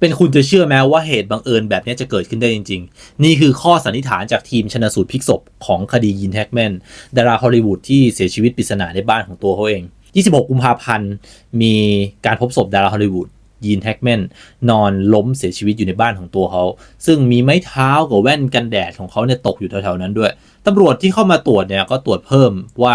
เป็นคุณจะเชื่อไหมว่าเหตุบังเอิญแบบนี้จะเกิดขึ้นได้จริง ๆ นี่คือข้อสันนิษฐานจากทีมชนสูตรพลิกศพของคดียินแฮกแมนดาราฮอลลีวูดที่เสียชีวิตปริศนาในบ้านของตัวเขาเอง 26 กุมภาพันธ์ มีการพบศพดาราฮอลลีวูดยีนแฮกแมนนอนล้มเสียชีวิตอยู่ในบ้านของตัวเขา ซึ่งมีไม้เท้ากับแว่นกันแดดของเขาเนี่ยตกอยู่แถวๆนั้นด้วยตำรวจที่เข้ามาตรวจเนี่ยก็ตรวจเพิ่มว่า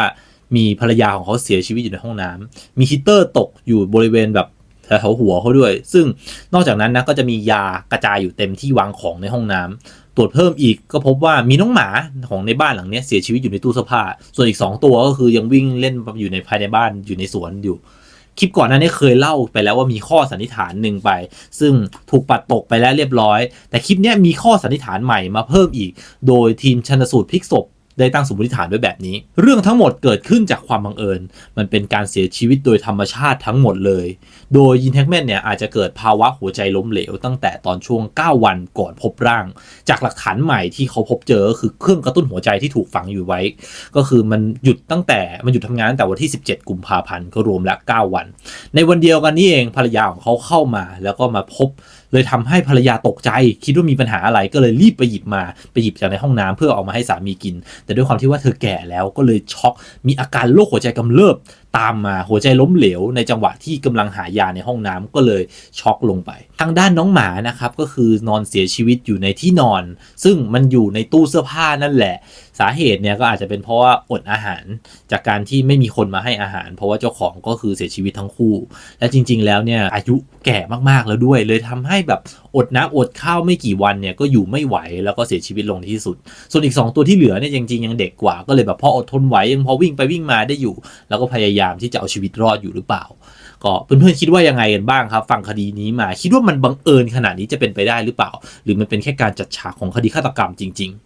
มีภรรยาของเขาเสียชีวิตอยู่ในห้องน้ำมีฮีเตอร์ตกอยู่บริเวณแบบ แถวหัวเขาด้วย ซึ่งนอกจากนั้นนะก็จะมียากระจายอยู่เต็มที่วางของในห้องน้ำตรวจเพิ่มอีกก็พบว่ามีน้องหมาของในบ้านหลังเนี้ยเสียชีวิตอยู่ในตู้เสื้อผ้า ส่วนอีก 2 ตัวก็คือยังวิ่งเล่นอยู่ในภายในบ้านอยู่ในสวนอยู่ คลิปก่อนหน้านี้เคยเล่าไปแล้วว่ามีข้อสันนิษฐานหนึ่งไป ซึ่งถูกปัดตกไปแล้วเรียบร้อย แต่คลิปนี้มีข้อสันนิษฐานใหม่มาเพิ่มอีก โดยทีมชันสูตรพลิกศพ ได้ตั้งสมมติฐานไว้แบบนี้ เรื่องทั้งหมดเกิดขึ้นจากความบังเอิญ มันเป็นการเสียชีวิตโดยธรรมชาติทั้งหมดเลย โดยยินแฮกแมนเนี่ยอาจจะเกิดภาวะหัวใจล้มเหลวตั้งแต่ตอนช่วง 9 วันก่อนพบร่าง จากหลักฐานใหม่ที่เขาพบเจอคือเครื่องกระตุ้นหัวใจที่ถูกฝังอยู่ไว้ ก็คือมันหยุดตั้งแต่มันหยุดทำงานตั้งแต่วันที่ 17 กุมภาพันธ์ก็รวมแล้ว9วัน ในวันเดียวกันนี้เองภรรยาของเขาเข้ามาแล้วก็มาพบเลยทำให้ภรรยาตกใจ คิดว่ามีปัญหาอะไรก็เลยรีบไปหยิบมาไปหยิบจากในห้องน้ำเพื่อเอามาให้สามีกินแต่ด้วยความที่ว่าเธอแก่แล้วก็เลยช็อกมีอาการโรคหัวใจกำเริบ ตามมาหัวใจล้มเหลวในจังหวะที่กำลังหายาในห้องน้ำก็เลยช็อกลงไป ทางด้านน้องหมานะครับก็คือนอนเสียชีวิตอยู่ในที่นอน ซึ่งมันอยู่ในตู้เสื้อผ้านั่นแหละ สาเหตุเนี่ยก็อาจจะเป็นเพราะว่าอดอาหารจากการที่ไม่มีคนมาให้อาหาร เพราะว่าเจ้าของก็คือเสียชีวิตทั้งคู่ และจริง ๆ แล้วเนี่ยอายุแก่มากๆแล้วด้วย เลยทำให้แบบอดน้ำอดข้าวไม่กี่วันเนี่ยก็อยู่ไม่ไหวแล้วก็เสียชีวิตลงที่สุด ส่วนอีก 2 ตัวที่เหลือเนี่ยจริงๆยังเด็กกว่าก็เลยแบบพออดทนไหวยังพอวิ่งไปวิ่งมาได้อยู่ แล้วก็พยายามามที่จะเอาชีวิตรอดอยู่หรือเปล่า ก็เพื่อนๆคิดว่ายังไงกันบ้างครับ ฟังคดีนี้มาคิดว่ามันบังเอิญขนาดนี้จะเป็นไปได้หรือเปล่า หรือมันเป็นแค่การจัดฉากของคดีฆาตกรรมจริง ๆ